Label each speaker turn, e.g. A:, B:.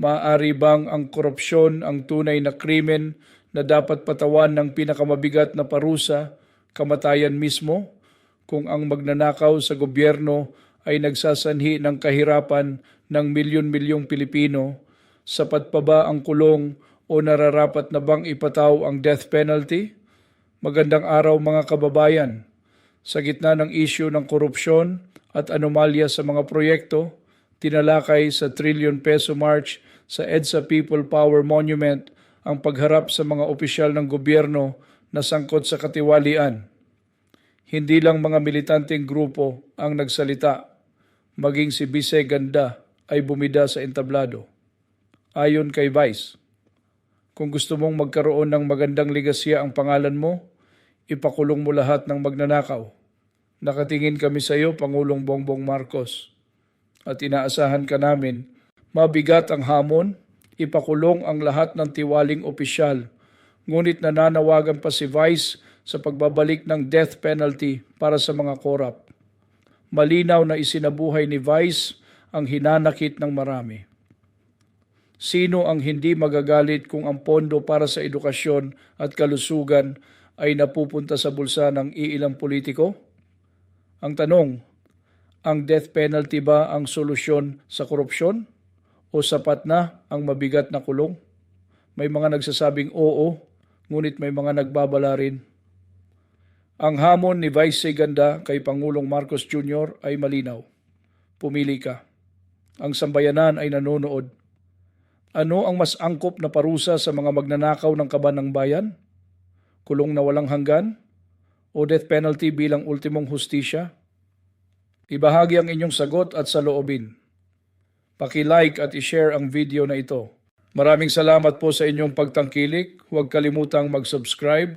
A: Maaari bang ang korupsyon ang tunay na krimen na dapat patawan ng pinakamabigat na parusa, kamatayan mismo, kung ang magnanakaw sa gobyerno ay nagsasanhi ng kahirapan ng milyon-milyong Pilipino, sapat pa ba ang kulong o nararapat na bang ipataw ang death penalty? Magandang araw mga kababayan. Sa gitna ng isyu ng korupsyon at anomalya sa mga proyekto, tinalakay sa trillion peso march sa EDSA People Power Monument ang pagharap sa mga opisyal ng gobyerno na sangkot sa katiwalian. Hindi lang mga militanteng grupo ang nagsalita, maging si Bise Ganda ay bumida sa entablado. Ayon kay Vice, kung gusto mong magkaroon ng magandang ligasya ang pangalan mo, ipakulong mo lahat ng magnanakaw. Nakatingin kami sa iyo, Pangulong Bongbong Marcos. At inaasahan ka namin, mabigat ang hamon, ipakulong ang lahat ng tiwaling opisyal. Ngunit nananawagan pa si Vice sa pagbabalik ng death penalty para sa mga korap. Malinaw na isinabuhay ni Vice ang hinanakit ng marami. Sino ang hindi magagalit kung ang pondo para sa edukasyon at kalusugan ay napupunta sa bulsa ng iilang politiko? Ang tanong, ang death penalty ba ang solusyon sa korupsyon? O sapat na ang mabigat na kulong? May mga nagsasabing oo, ngunit may mga nagbabala rin. Ang hamon ni Vice Ganda kay Pangulong Marcos Jr. ay malinaw. Pumili ka. Ang sambayanan ay nanonood. Ano ang mas angkop na parusa sa mga magnanakaw ng kaban ng bayan? Kulong na walang hanggan? O death penalty bilang ultimong hustisya? Ibahagi ang inyong sagot at saloobin. Paki-like at i-share ang video na ito. Maraming salamat po sa inyong pagtangkilik. Huwag kalimutang mag-subscribe